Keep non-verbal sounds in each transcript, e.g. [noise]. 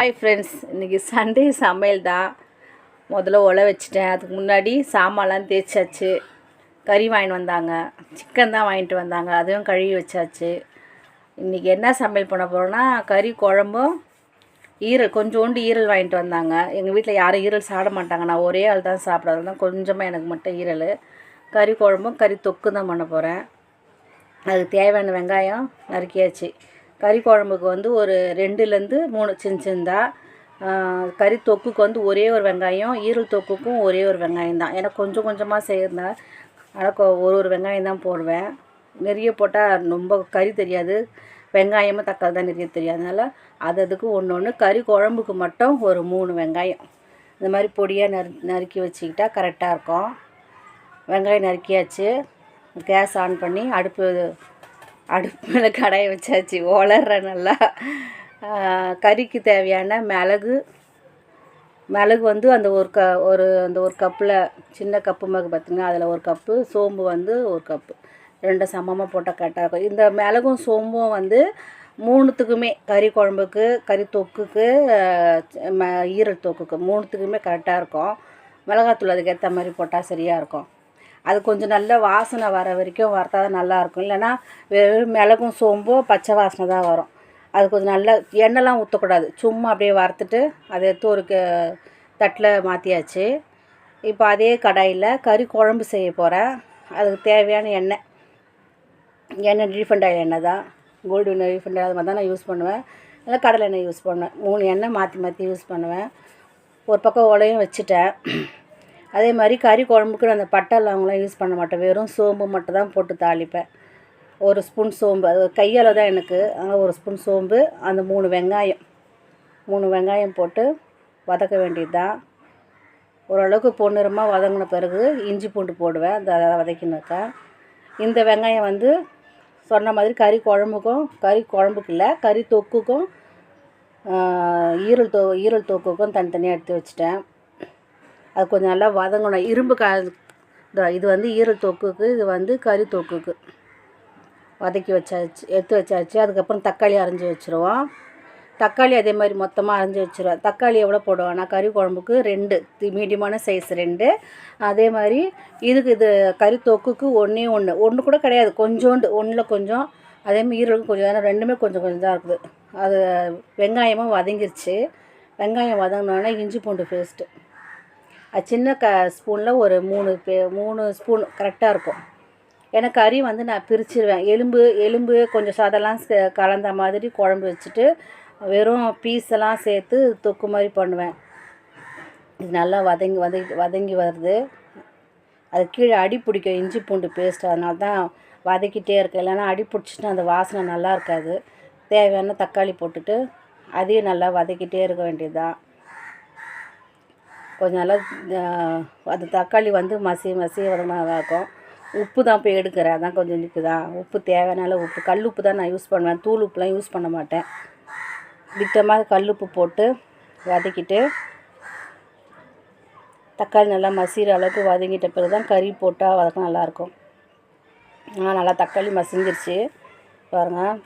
Hi friends இன்றைக்கி Sunday சமையல் தான் முதல்ல ஒலை வச்சிட்டேன். அதுக்கு முன்னாடி சாமான்லாம் தேய்ச்சாச்சு. கறி வாங்கிட்டு வந்தாங்க. சிக்கன் தான் வாங்கிட்டு வந்தாங்க. அதுவும் கழுவி வச்சாச்சு. இன்றைக்கி என்ன சமையல் பண்ண போகிறோன்னா கறி குழம்பும் ஈரல். கொஞ்சோண்டு ஈரல் வாங்கிட்டு வந்தாங்க. எங்கள் வீட்டில் யாரும் ஈரல் சாப்பிட மாட்டாங்க. நான் ஒரே ஆள் தான் சாப்பிட்றது. தான் கொஞ்சமாக எனக்கு மட்டும் ஈரல். கறி குழம்பும் கறி தொக்கு தான் பண்ண போகிறேன் அதுக்கு தேவையான வெங்காயம் நறுக்கியாச்சு. கறி குழம்புக்கு வந்து ஒரு ரெண்டுலேருந்து மூணு சின்ன சின்னதாக கறி தொக்குக்கு வந்து ஒரே ஒரு வெங்காயம் ஈரல் தொக்குக்கும் ஒரே ஒரு வெங்காயம் தான். ஏன்னா கொஞ்சம் கொஞ்சமாக செய்கிறதுனால ஆனால் ஒரு ஒரு வெங்காயம் தான் போடுவேன். நிறைய போட்டால் ரொம்ப கறி தெரியாது. வெங்காயமும் தக்காளி தான் நிறைய தெரியாது அதனால் அது அதுக்கு ஒன்று ஒன்று கறி குழம்புக்கு மட்டும் ஒரு மூணு வெங்காயம். இந்த மாதிரி பொடியாக நறு நறுக்கி வச்சுக்கிட்டா கரெக்டாக இருக்கும். வெங்காயம் நறுக்கியாச்சு. கேஸ் ஆன் பண்ணி அடுப்பு அடுப்பு மேலே கடாயை வச்சாச்சு வளர்ற நல்லா. கறிக்கு தேவையான மிளகு. மிளகு வந்து அந்த ஒரு க ஒரு அந்த ஒரு கப்பில் சின்ன கப்பு மிளகு பார்த்திங்கன்னா அதில் ஒரு கப்பு சோம்பு வந்து ஒரு கப்பு. ரெண்டும் சமமாக போட்டால் கரெக்டாக இருக்கும். இந்த மிளகும் சோம்பும் வந்து மூணுத்துக்குமே கறி குழம்புக்கு கறி தொக்குக்கு ம- ஈரல் தொக்குக்கு மூணுத்துக்குமே கரெக்டாக இருக்கும். மிளகாத்தூள் அதுக்கேற்ற மாதிரி போட்டால் சரியாக இருக்கும். அது கொஞ்சம் நல்ல வாசனை வர வரைக்கும் வறுத்தா தான் நல்லாயிருக்கும். இல்லைன்னா வெறும் மிளகும் சோம்பும் பச்சை வாசனை தான் வரும். அது கொஞ்சம் நல்லா எண்ணெய்லாம் ஊற்றக்கூடாது சும்மா அப்படியே வறுத்துட்டு அதை எடுத்து ஒரு தட்டில் மாற்றியாச்சு இப்போ அதே கடாயில் கறி குழம்பு செய்ய போகிறேன் அதுக்கு தேவையான எண்ணெய். எண்ணெய் ரீஃபண்ட் ஆயில் எண்ணெய் தான். கோல்டு வினர் ரீஃபண்ட் ஆயில் அது மாதிரி தான் நான் யூஸ் பண்ணுவேன். இல்லை கடலை எண்ணெய் யூஸ் பண்ணுவேன். மூணு எண்ணெய் மாற்றி மாற்றி யூஸ் பண்ணுவேன். ஒரு பக்கம் உலையும் வச்சுட்டேன். அதே மாதிரி கறி குழம்புக்கு நான் அந்த பட்டை லவங்கலாம் யூஸ் பண்ண மாட்டேன். வெறும் சோம்பு மட்டும் தான் போட்டு தாளிப்பேன். ஒரு ஸ்பூன் சோம்பு. அது கையால் தான் எனக்கு. அதனால் ஒரு ஸ்பூன் சோம்பு அந்த மூணு வெங்காயம். மூணு வெங்காயம் போட்டு வதக்க வேண்டியது தான் ஓரளவுக்கு பொன்னிறமாக வதங்கின பிறகு இஞ்சி பூண்டு போடுவேன். அந்த அதை வதக்கினாக்கா இந்த வெங்காயம் வந்து சொன்ன மாதிரி கறி குழம்புக்கும் கறி குழம்புக்கு இல்லை கறி தொக்குக்கும் ஈரல் தொ ஈரல் தொக்குக்கும் தனித்தனியாக எடுத்து வச்சுட்டேன். அது கொஞ்சம் நல்லா வதங்கணும். இரும்பு க இது வந்து ஈரல் தொக்குக்கு இது வந்து கறி தொக்குக்கு. வதக்கி வச்சாச்சு எடுத்து வச்சாச்சு. அதுக்கப்புறம் தக்காளி அரைஞ்சி வச்சுருவோம். தக்காளி அதே மாதிரி மொத்தமாக அரைஞ்சி வச்சுருவோம். தக்காளி எவ்வளோ போடுவேன்னா கறி குழம்புக்கு ரெண்டு மீடியமான சைஸ் ரெண்டு. அதே மாதிரி இதுக்கு இது கறி தொக்குக்கு ஒன்றே ஒன்று ஒன்று கூட கிடையாது. கொஞ்சோண்டு ஒன்றில் கொஞ்சம். அதே மாதிரி ஈரலுக்கும் கொஞ்சம். ஏன்னா ரெண்டுமே கொஞ்சம் கொஞ்சம் தான் இருக்குது. அது வெங்காயமும் வதங்கிருச்சு. வெங்காயம் வதங்கினோன்னா இஞ்சி பூண்டு பேஸ்ட்டு அது சின்ன க ஸ்பூனில் ஒரு மூணு பே மூணு ஸ்பூன் கரெக்டாக இருக்கும். ஏன்னா கறி வந்து நான் பிரிச்சிருவேன். எலும்பு எலும்பு கொஞ்சம் சதெல்லாம் சே- கலந்த மாதிரி குழம்பு வச்சுட்டு வெறும் பீஸ் எல்லாம் சேர்த்து தொக்கு மாதிரி பண்ணுவேன். இது நல்லா வதங்கி வதங்கி வதங்கி வருது. அது கீழே அடி பிடிக்கும் இஞ்சி பூண்டு பேஸ்ட் அதனால தான் வதக்கிட்டே இருக்கேன். இல்லைன்னா அடி பிடிச்சிட்டு அந்த வாசனை நல்லா இருக்காது. தேவையான தக்காளி போட்டுட்டு அதையும் நல்லா வதக்கிட்டே இருக்க வேண்டியதுதான். கொஞ்சம் நல்லா அந்த தக்காளி வந்து மசி மசி வதங்கினா உப்பு தான் போய் எடுக்கிறேன். அதான் கொஞ்சம் நிற்குதா உப்பு தேவையான உப்பு. கல் உப்பு தான் நான் யூஸ் பண்ணுவேன். தூள் உப்புலாம் யூஸ் பண்ண மாட்டேன். திட்டமாக கல் உப்பு போட்டு வதக்கிட்டு தக்காளி நல்லா மசிகிற அளவுக்கு வதங்கிட்ட பிறகு தான் கறி போட்டால் வதக்க நல்லாயிருக்கும் ஆனால் நல்லா தக்காளி மசிஞ்சிருச்சு. பாருங்கள்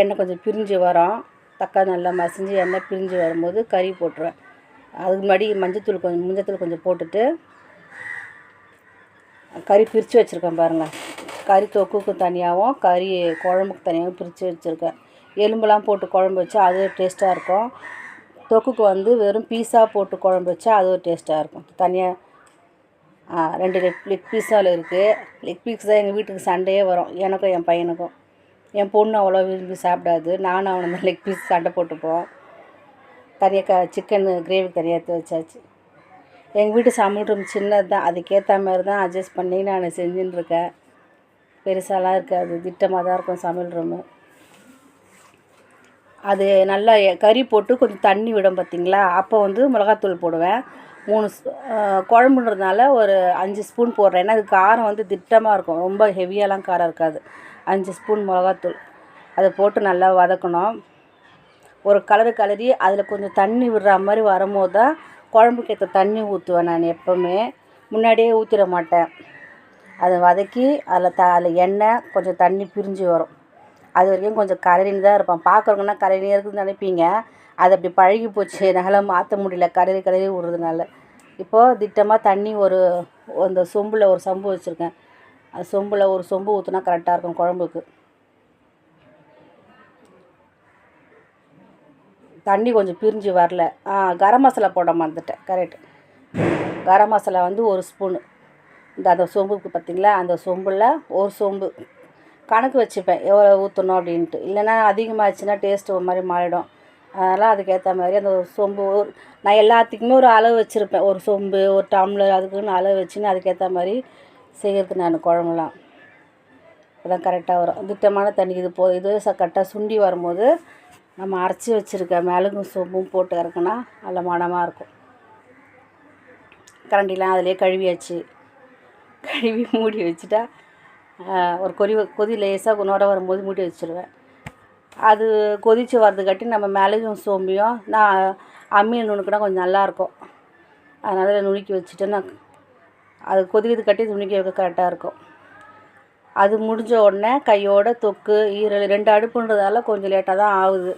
எண்ணெய் கொஞ்சம் பிரிஞ்சு வரும். தக்காளி நல்லா மசிஞ்சு எண்ணெய் பிரிஞ்சு வரும்போது கறி போட்டுருவேன். அதுக்கு முன்னாடி மஞ்சத்தூள் கொஞ்சம் மஞ்சத்தூள் கொஞ்சம் போட்டுட்டு கறி பிரித்து வச்சுருக்கேன் பாருங்கள் கறி தொக்குக்கு தனியாகவும் கறி குழம்புக்கு தனியாகவும் பிரித்து வச்சுருக்கேன். எலும்புலாம் போட்டு குழம்பு வச்சா அது டேஸ்ட்டாக இருக்கும். தொக்குக்கு வந்து வெறும் பீஸாக போட்டு குழம்பு வச்சா அது ஒரு டேஸ்ட்டாக இருக்கும். தனியாக ரெண்டு லெக் லெக் பீஸால் இருக்குது லெக் பீஸ் தான் எங்கள் வீட்டுக்கு சண்டையே வரும். எனக்கும் என் பையனுக்கும். என் பொண்ணு அவ்வளோ விரும்பி சாப்பிடாது. நானும் அவனை லெக் [laughs] பீஸ் சண்டை போட்டுப்போம். தனியாக க சிக்கன் கிரேவி தனியாக எடுத்து வச்சாச்சு. எங்கள் வீட்டு சமையல் ரூம் சின்னது தான். அதுக்கேற்ற மாதிரி தான் அட்ஜஸ்ட் பண்ணி நான் செஞ்சுன்னு இருக்கேன். பெருசாலாம் இருக்காது. திட்டமாக தான் இருக்கும் சமையல் ரூமு அது நல்லா எ- கறி போட்டு கொஞ்சம் தண்ணி விடும் பார்த்தீங்களா அப்போ வந்து மிளகாத்தூள் போடுவேன். மூணு குழம்புன்றதுனால ஒரு அஞ்சு ஸ்பூன் போடுறேன். ஏன்னா அது காரம் வந்து திட்டமாக இருக்கும். ரொம்ப ஹெவியாலாம் காரம் இருக்காது. அஞ்சு ஸ்பூன் மிளகாத்தூள். அதை போட்டு நல்லா வதக்கணும். ஒரு கலரு கலரி அதில் கொஞ்சம் தண்ணி விடுற மாதிரி வரும்போது தான் குழம்புக்கு ஏற்ற தண்ணி ஊற்றுவேன் நான் எப்போவுமே. முன்னாடியே ஊற்றிட மாட்டேன். அதை வதக்கி அதில் த அதில் எண்ணெய் கொஞ்சம் தண்ணி பிரிஞ்சு வரும். அது வரைக்கும் கொஞ்சம் கரடின்னு தான் இருப்பேன். பார்க்குறவங்கன்னா கரறினே இருக்குதுன்னு நினைப்பீங்க. அது அப்படி பழகி போச்சு. என்னால் மாற்ற முடியல. கரடி கரடி விடுறதுனால இப்போது திட்டமாக தண்ணி ஒரு அந்த சொம்பில் ஒரு சம்பு வச்சுருக்கேன். அது சொம்பில் ஒரு சொம்பு ஊற்றினா கரெக்டாக இருக்கும் குழம்புக்கு. தண்ணி கொஞ்சம் பிரிஞ்சு வரல. ஆ கரம் மசாலா போட மறந்துட்டேன். கரெக்ட் கரம் மசாலா வந்து ஒரு ஸ்பூனு இந்த அந்த சொம்புக்கு பார்த்திங்களா? அந்த சொம்பில் ஒரு சொம்பு. கணக்கு வச்சுப்பேன். எவ்வளோ ஊற்றணும் அப்படின்ட்டு. இல்லைன்னா அதிகமாகச்சுன்னா டேஸ்ட்டு ஒரு மாதிரி மாறிடும். அதனால் அதுக்கேற்ற மாதிரி அந்த ஒரு சொம்பு ஒரு நான் எல்லாத்துக்குமே ஒரு அளவு வச்சுருப்பேன். ஒரு சொம்பு ஒரு டம்ளர் அதுக்குன்னு அளவு வச்சுன்னு அதுக்கேற்ற மாதிரி செய்கிறது நான் குழம்புலாம். அதான் கரெக்டாக வரும். திட்டமான தண்ணி இது போ இது ச கரெக்டாக சுண்டி வரும்போது நம்ம அரைச்சி வச்சுருக்க மிளகும் சோம்பும் போட்டு இறக்குனா நல்ல மனமாக இருக்கும். கரண்டிலாம் அதிலே கழுவியாச்சு. கழுவி மூடி வச்சுட்டா ஒரு கொதி கொதி லேசாக நுர வரும்போது மூடி வச்சுருவேன். அது கொதித்து வரதுக்காட்டி நம்ம மிளகும் சோம்பையும் நான் அம்மியில் நுணுக்கினா கொஞ்சம் நல்லாயிருக்கும் அதனால் நுணுக்கி வச்சுட்டு நான் அது கொதிக்கிறது கட்டி துணிக்க வைக்க கரெக்டாக இருக்கும். அது முடிஞ்ச உடனே கையோட தொக்கு ஈரல் ரெண்டு அடுப்புன்றதால கொஞ்சம் லேட்டாக தான் ஆகுது.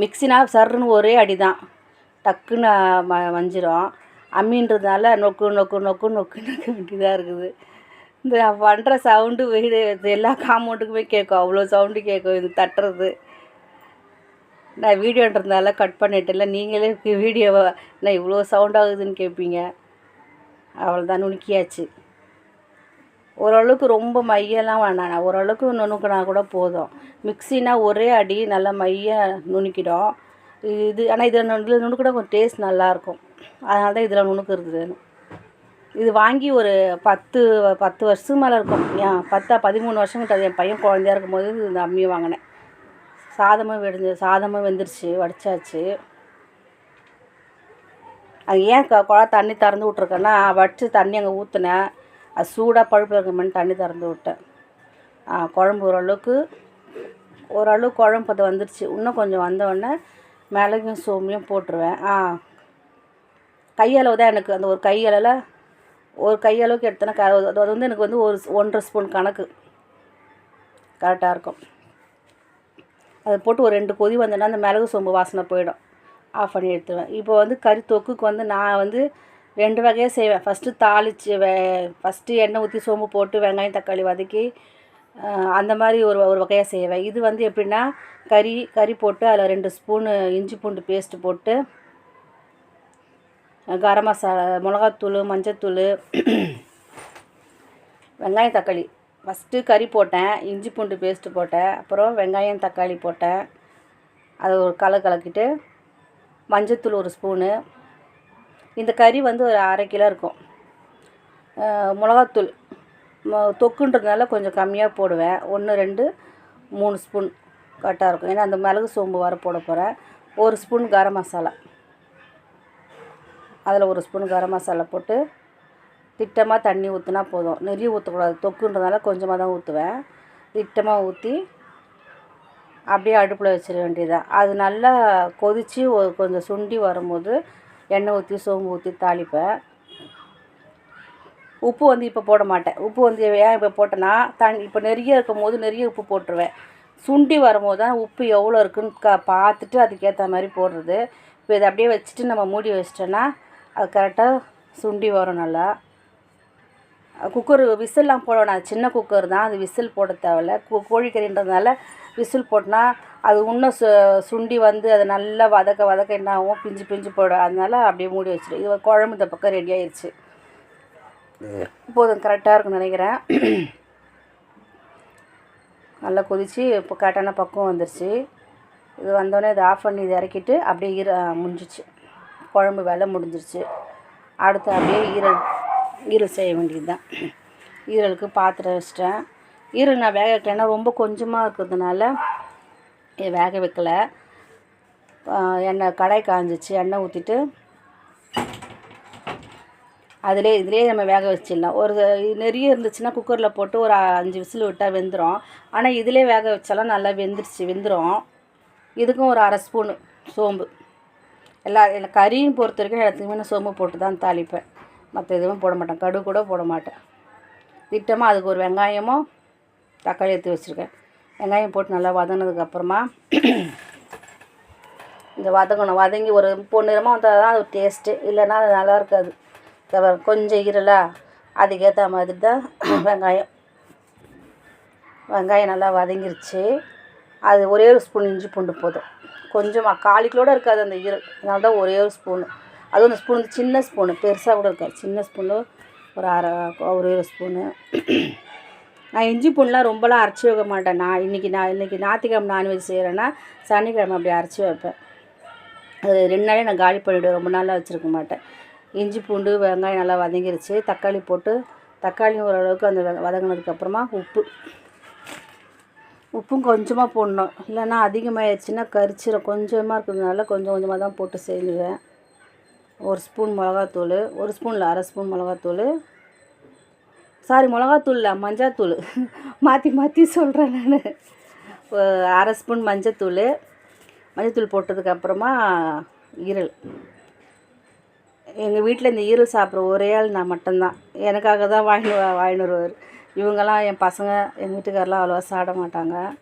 மிக்சினா சர்ன்னு ஒரே அடி தான் டக்குன்னு ம மஞ்சிரும் அம்மின்றதுனால நொக்கு நொக்கு நொக்கு நொக்கு நொக்கு வேண்டியதாக இருக்குது. இந்த பண்ணுற சவுண்டு வீடு எல்லா காம்பவுண்டுக்குமே கேட்கும். அவ்வளோ சவுண்டு கேட்கும். இது தட்டுறது. நான் வீடியோன்றதுனால கட் பண்ணிட்டேன்ல. நீங்களே வீடியோவை நான் இவ்வளோ சவுண்ட் ஆகுதுன்னு கேட்பீங்க. அவ்வளோதான் நுணுக்கியாச்சு. ஓரளவுக்கு ரொம்ப மையெல்லாம் வேணாம். ஓரளவுக்கு நுணுக்கினா கூட போதும். மிக்சினா ஒரே அடி நல்லா மைய நுணுக்கிடும். இது ஆனால் இதில் இதில் நுணுக்கினா கொஞ்சம் டேஸ்ட் நல்லாயிருக்கும். அதனால தான் இதில் நுணுக்கிறது இது வாங்கி ஒரு பத்து பத்து வருஷத்துக்கு மேலே இருக்கும். ஏன் பத்தா பதிமூணு வருஷம் கிட்ட என் பையன் குழந்தையா இருக்கும்போது இந்த அம்மியை வாங்கினேன். சாதமும் வெடிஞ்சு சாதமும் வெந்துருச்சு வடிச்சாச்சு. அது ஏன் க குழா தண்ணி திறந்து விட்ருக்கேன்னா வடித்து தண்ணி அங்கே ஊற்றினேன் அது சூடாக பழுப்பு இருக்கணும்னு தண்ணி திறந்து விட்டேன். குழம்பு ஓரளவுக்கு ஓரளவு குழம்பு அது வந்துடுச்சு இன்னும் கொஞ்சம் வந்தோடனே மிளகும் சோம்பையும் போட்டுருவேன். ஆ கையளவு தான் எனக்கு. அந்த ஒரு கையளவில் ஒரு கையளவுக்கு எடுத்தேன்னா க அது வந்து எனக்கு வந்து ஒரு ஒன்றரை ஸ்பூன் கணக்கு கரெக்டாக இருக்கும். அதை போட்டு ஒரு ரெண்டு கொதி வந்தோன்னா அந்த மிளகு சோம்பு வாசனை போயிடும். ஆஃப் பண்ணி எடுத்துருவேன். இப்போ வந்து கறி தொக்குக்கு வந்து நான் வந்து ரெண்டு வகையாக செய்வேன். ஃபஸ்ட்டு தாளித்து வே ஃபஸ்ட்டு எண்ணெய் ஊற்றி சோம்பு போட்டு வெங்காயம் தக்காளி வதக்கி அந்த மாதிரி ஒரு ஒரு வகையாக செய்வேன். இது வந்து எப்படின்னா கறி கறி போட்டு அதில் ரெண்டு ஸ்பூனு இஞ்சி பூண்டு பேஸ்ட்டு போட்டு கரம் மசாலா மிளகாத்தூள் மஞ்சத்தூள் வெங்காயம் தக்காளி. ஃபஸ்ட்டு கறி போட்டேன் இஞ்சி பூண்டு பேஸ்ட்டு போட்டேன் அப்புறம் வெங்காயம் தக்காளி போட்டேன். அதை ஒரு கலை கலக்கிட்டு மஞ்சத்தூள் ஒரு ஸ்பூனு. இந்த கறி வந்து ஒரு அரை கிலோ இருக்கும். மிளகாத்தூள். தொக்குன்றதுனால கொஞ்சம் கம்மியாக போடுவேன். ஒன்று ரெண்டு மூணு ஸ்பூன் கரெக்டாக இருக்கும். ஏன்னா அந்த மிளகு சோம்பு வர போட போகிறேன் ஒரு ஸ்பூன் கரம் மசாலா. அதில் ஒரு ஸ்பூன் கரம் மசாலா போட்டு திட்டமாக தண்ணி ஊற்றினா போதும். நிறைய ஊற்றக்கூடாது தொக்குன்றதுனால கொஞ்சமாக தான் ஊற்றுவேன் திட்டமாக ஊற்றி அப்படியே அடுப்பில் வச்சிட வேண்டியதுதான். அது நல்லா கொதித்து கொஞ்சம் சுண்டி வரும்போது எண்ணெய் ஊற்றி சோம்பு ஊற்றி தாளிப்பேன். உப்பு வந்து இப்போ போட மாட்டேன். உப்பு வந்து ஏன் இப்போ போட்டேன்னா தண்ணி இப்போ நிறைய இருக்கும் போது நிறைய உப்பு போட்டுருவேன். சுண்டி வரும்போது தான் உப்பு எவ்வளோ இருக்குன்னு க பார்த்துட்டு அதுக்கேற்ற மாதிரி போடுறது. இப்போ இதை அப்படியே வச்சுட்டு நம்ம மூடி வச்சிட்டோன்னா அது கரெக்டாக சுண்டி வரும் நல்லா. குக்கர் விசில்லாம் போட வேணாம் சின்ன குக்கர் தான். அது விசில் போட தேவையில்ல. கோழிக்கறின்றதுனால விசில் போட்டோன்னா அது இன்னும் சு சுண்டி வந்து அதை நல்லா வதக்க வதக்க என்ன ஆகும்? பிஞ்சு பிஞ்சு போடும் அதனால அப்படியே மூடி வச்சிடும் இது குழம்பு இந்த பக்கம் ரெடி ஆயிடுச்சு போதும். கரெக்டாக இருக்கும்னு நினைக்கிறேன். நல்லா கொதித்து இப்போ கரெக்டான பக்குவம் வந்துருச்சு. இது வந்தோடனே இதை ஆஃப் பண்ணி இதை இறக்கிட்டு அப்படியே ஈர முடிஞ்சிச்சு. குழம்பு வேலை முடிஞ்சிருச்சு. அடுத்து அப்படியே ஈர ஈரல் செய்ய வேண்டியது தான் ஈரலுக்கு பாத்திரம் வச்சிட்டேன். ஈரல் நான் வேக வைக்கலைன்னா ரொம்ப கொஞ்சமாக இருக்கிறதுனால வேக வைக்கல. எண்ணெய் கடாய் காஞ்சிச்சு. எண்ணெய் ஊற்றிட்டு அதிலே இதிலே நம்ம வேக வச்சிடலாம். ஒரு நிறைய இருந்துச்சுன்னா குக்கரில் போட்டு ஒரு அஞ்சு விசில் விட்டால் வெந்துடும் ஆனால் இதிலே வேக வச்சாலும் நல்லா வெந்துருச்சு. வெந்துடும் இதுக்கும் ஒரு அரை ஸ்பூனு சோம்பு. எல்லா எல்லா கறியும் பொறுத்த வரைக்கும் எல்லாத்துக்குமே நான் சோம்பு போட்டு தான் தாளிப்பேன். மற்ற எதுவும் போட மாட்டேன். கடுகு கூட போட மாட்டேன். திட்டமாக அதுக்கு ஒரு வெங்காயமும் தக்காளி எடுத்து வச்சுருக்கேன். வெங்காயம் போட்டு நல்லா வதங்கினதுக்கப்புறமா இந்த வதங்கணும். வதங்கி ஒரு பொன்னிறமாக வந்தால் தான் அது டேஸ்ட்டு இல்லைன்னா அது நல்லா இருக்காது. தவிர கொஞ்சம் ஈரலா அதுக்கேற்ற மாதிரி தான் வெங்காயம். வெங்காயம் நல்லா வதங்கிருச்சு. அது ஒரே ஒரு ஸ்பூன் இஞ்சி பூண்டு போதும். கொஞ்சமாக காலி இருக்காது அந்த ஈரல். அதனால தான் ஒரே ஒரு ஸ்பூனு அதுவும் அந்த ஸ்பூன் வந்து சின்ன ஸ்பூனு பெருசாக கூட இருக்காது. சின்ன ஸ்பூனு ஒரு அரை ஒரு ஸ்பூனு நான் இஞ்சி பூண்டுலாம் ரொம்பலாம் அரைச்சி வைக்க மாட்டேன். நான் இன்றைக்கி நான் இன்றைக்கி ஞாயிற்றுக்கிழமை நான்வெஜ் செய்கிறேன்னா சனிக்கிழமை அப்படி அரைச்சி வைப்பேன். அது ரெண்டு நாளே நான் காலி பண்ணிவிடுவேன் ரொம்ப நாளாக வச்சுருக்க மாட்டேன். இஞ்சி பூண்டு வெங்காயம் நல்லா வதங்கிருச்சு. தக்காளி போட்டு தக்காளியும் ஓரளவுக்கு அந்த வ- வதங்கினதுக்கப்புறமா உப்பு. உப்பும் கொஞ்சமாக போடணும். இல்லைன்னா அதிகமாகிடுச்சுன்னா கரிச்சிடும் கொஞ்சமாக இருக்கிறதுனால கொஞ்சம் கொஞ்சமாக தான் போட்டு செய்வேன். ஒரு ஸ்பூன் மிளகாத்தூள் ஒரு ஸ்பூனில் அரை ஸ்பூன் மிளகாத்தூள். சாரி மிளகாத்தூள் இல்லை மஞ்சாத்தூள். மாற்றி மாற்றி சொல்கிறேன் நான். அரை ஸ்பூன் மஞ்சத்தூள். மஞ்சத்தூள் போட்டதுக்கப்புறமா ஈரல். எங்கள் வீட்டில் இந்த ஈரல் சாப்பிட்ற ஒரே ஆள் நான் மட்டும்தான். எனக்காக தான் வாங்கி வா- வருவார். இவங்கெல்லாம் என் பசங்க எங்கள் வீட்டுக்காரெலாம் அவ்வளோவா சாப்பிட மாட்டாங்க.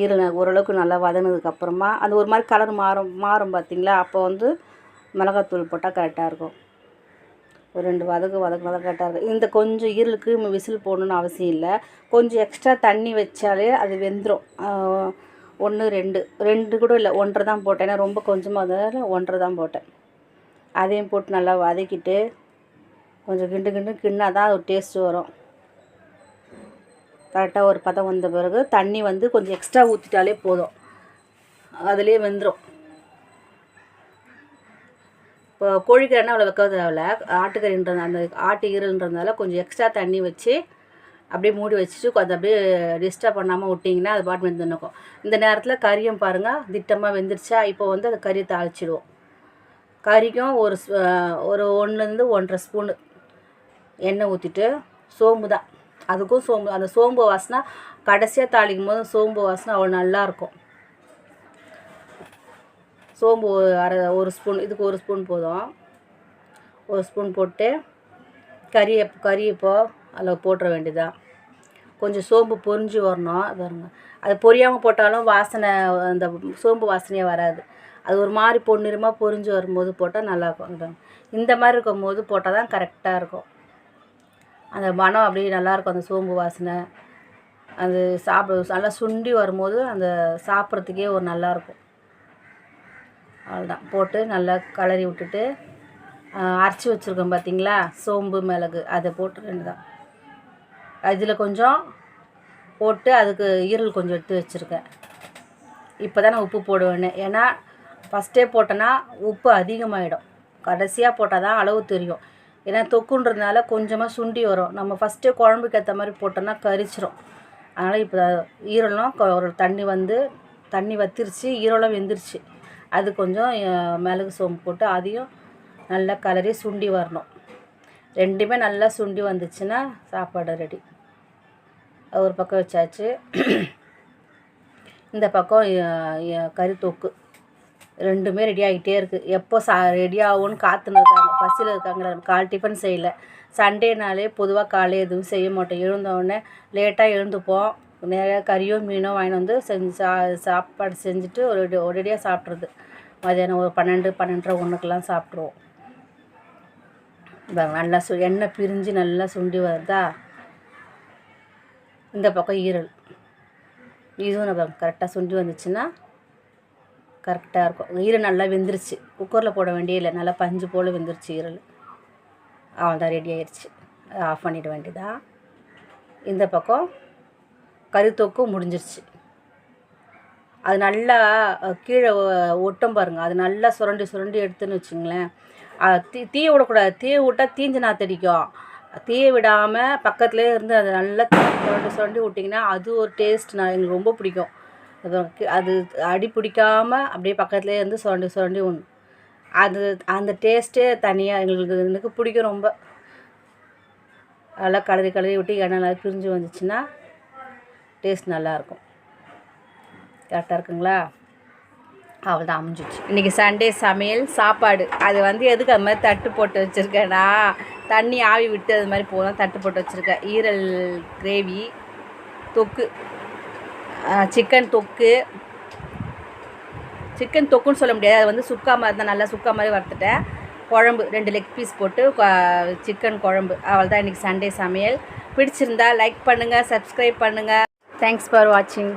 ஈரல் ஓரளவுக்கு நல்லா வதங்கினதுக்கப்புறமா அது ஒரு மாதிரி கலர் மாறும் மாறும் பார்த்தீங்களா அப்போ வந்து மிளகாத்தூள் போட்டால் கரெக்டாக இருக்கும். ஒரு ரெண்டு வதக்கு வதக்கு வதக்க கரெக்டாக இருக்கும். இந்த கொஞ்சம் ஈரலுக்கு விசில் போடணுன்னு அவசியம் இல்லை. கொஞ்சம் எக்ஸ்ட்ரா தண்ணி வச்சாலே அது வெந்துடும் ஒன்று ரெண்டு. ரெண்டு கூட இல்லை ஒன்றரை தான் போட்டேன். ஏன்னா ரொம்ப கொஞ்சமாக அதனால் ஒன்றரை தான் போட்டேன். அதையும் போட்டு நல்லா வதக்கிட்டு கொஞ்சம் கிண்டு கிண்டு கிண்ணா தான் அது டேஸ்ட்டு வரும். கரெக்டாக ஒரு பதம் வந்த பிறகு தண்ணி வந்து கொஞ்சம் எக்ஸ்ட்ரா ஊற்றிட்டாலே போதும். அதுலேயே வெந்துடும் இப்போ கோழிக்கறினா அவ்வளோ வைக்க தேவையில்ல. ஆட்டுக்கறின்றது அந்த ஆட்டு ஈரல்ன்றதுனால கொஞ்சம் எக்ஸ்ட்ரா தண்ணி வச்சு அப்படியே மூடி வச்சுட்டு கொஞ்சம் அப்படியே டிஸ்டர்ப் பண்ணாமல் விட்டிங்கன்னா அது பாட்டு வெந்துருக்கும் இந்த நேரத்தில் கறியும் பாருங்கள் திட்டமாக வெந்துருச்சா? இப்போ வந்து அந்த கறியை தாளிச்சிடுவோம். கறிக்கும் ஒரு ஒரு ஒன்றுலேருந்து ஒன்றரை ஸ்பூனு எண்ணெய் ஊற்றிட்டு சோம்பு தான் அதுக்கும் சோம்பு அந்த சோம்பு வாசனை கடைசியாக தாளிக்கும் போது சோம்பு வாசனை அவ்வளோ நல்லாயிருக்கும். சோம்பு அரை ஒரு ஸ்பூன் இதுக்கு ஒரு ஸ்பூன் போதும். ஒரு ஸ்பூன் போட்டு கறியை கறி இப்போ அதில் போட்டுற வேண்டியதான் கொஞ்சம் சோம்பு பொரிஞ்சு வரணும். அது வருங்க அது பொரியாமல் போட்டாலும் வாசனை அந்த சோம்பு வாசனையே வராது. அது ஒரு மாதிரி பொன்னிறமாக பொரிஞ்சு வரும்போது போட்டால் நல்லாயிருக்கும். இந்த மாதிரி இருக்கும்போது போட்டால் தான் கரெக்டாக இருக்கும். அந்த மனம் அப்படியே நல்லாயிருக்கும் அந்த சோம்பு வாசனை. அது சாப்பிட நல்லா சுண்டி வரும்போது அந்த சாப்பிட்றதுக்கே ஒரு நல்லாயிருக்கும். அவ்வளோதான் போட்டு நல்லா கலரி விட்டுட்டு அரைச்சி வச்சுருக்கோம் பார்த்தீங்களா சோம்பு மிளகு. அதை போட்டு ரெண்டு தான். இதில் கொஞ்சம் போட்டு அதுக்கு ஈரல் கொஞ்சம் எடுத்து வச்சுருக்கேன். இப்போ தான் நான் உப்பு போடுவேன்னு. ஏன்னா ஃபஸ்ட்டே போட்டேன்னா உப்பு அதிகமாகிடும் கடைசியாக போட்டால் தான் அளவு தெரியும். ஏன்னா தொக்குன்றதுனால கொஞ்சமாக சுண்டி வரும். நம்ம ஃபஸ்ட்டு குழம்புக்கு ஏற்ற மாதிரி போட்டோன்னா கரிச்சிரும். அதனால் இப்போ ஈரலும் ஒரு தண்ணி வந்து தண்ணி வத்திருச்சு ஈரலும் வெந்துருச்சு. அது கொஞ்சம் மிளகு சோம்பு போட்டு அதையும் நல்லா கலரி சுண்டி வரணும். ரெண்டுமே நல்லா சுண்டி வந்துச்சுன்னா சாப்பாடு ரெடி. ஒரு பக்கம் வச்சாச்சு. இந்த பக்கம் கறி தொக்கு ரெண்டுமே ரெடி ஆகிட்டே இருக்குது எப்போ சா ரெடி ஆகும்னு காத்துன்னு இருக்காங்க. பசியில் நம்ம கால் டிஃபன் செய்யல. சண்டேனாலே பொதுவாக காலை எதுவும் செய்ய மாட்டோம். எழுந்தோடனே லேட்டாக எழுந்துப்போம். நிறையா கறியோ மீனோ வாங்கிட்டு வந்து செஞ்சு சா சாப்பாடு செஞ்சுட்டு ஒரு ஒரேடியாக சாப்பிட்றது. மதியானம் ஒரு பன்னெண்டு பன்னெண்டரை ஒன்றுக்கெல்லாம் சாப்பிட்ருவோம் நல்லா சு எண்ணெய் பிரிஞ்சு நல்லா சுண்டி வருதா? இந்த பக்கம் ஈரல். இதுவும் நம்ம கரெக்டாக சுண்டி வந்துச்சுன்னா கரெக்டாக இருக்கும். ஈரல் நல்லா வெந்துருச்சு. குக்கரில் போட வேண்டிய இல்லை. நல்லா பஞ்சு போல் வெந்துருச்சு ஈரல். அவ்வளோதான் ரெடி ஆயிடுச்சு ஆஃப் பண்ணிட வேண்டியதா? இந்த பக்கம் கறி முடிஞ்சிருச்சு. அது நல்லா கீழே ஒட்டும் பாருங்கள் அது நல்லா சுரண்டி சுரண்டி எடுத்துன்னு வச்சுங்களேன். தீ தீய விடக்கூடாது. தீய விட்டால் தீஞ்சு நாத்தடிக்கும். தீய விடாமல் பக்கத்துலேயே இருந்து அதை நல்லா சுரண்டி சுரண்டி விட்டிங்கன்னா அது ஒரு டேஸ்ட் நான் எங்களுக்கு ரொம்ப பிடிக்கும். அது அது அடி பிடிக்காம அப்படியே பக்கத்துலேயே இருந்து சுரண்டி சுரண்டி உண் அது அந்த டேஸ்ட்டே தனியாக எங்களுக்கு எனக்கு பிடிக்கும் ரொம்ப. நல்லா கலரி கலரி விட்டு எண்ணெய் நல்லா பிரிஞ்சு வந்துச்சுன்னா டேஸ்ட் நல்லாயிருக்கும் கரெக்டாக இருக்குங்களா? அவள் தான் அமைஞ்சிச்சு இன்றைக்கி சண்டே சமையல் சாப்பாடு. அது வந்து எதுக்கு அது மாதிரி தட்டு போட்டு வச்சுருக்கேன்னா தண்ணி ஆவி விட்டு அது மாதிரி போதும் தட்டு போட்டு வச்சுருக்கேன். ஈரல் கிரேவி தொக்கு. சிக்கன் தொக்கு. சிக்கன் தொக்குன்னு சொல்ல முடியாது. அது வந்து சுக்கா மாதிரி தான். நல்லா சுக்கா மாதிரி வறுத்துட்டேன். குழம்பு ரெண்டு லெக் பீஸ் போட்டு சிக்கன் குழம்பு. அவள் தான் இன்றைக்கி சண்டே சமையல். பிடிச்சிருந்தா லைக் பண்ணுங்கள் சப்ஸ்கிரைப் பண்ணுங்கள் தேங்க்ஸ் ஃபார் வாட்சிங்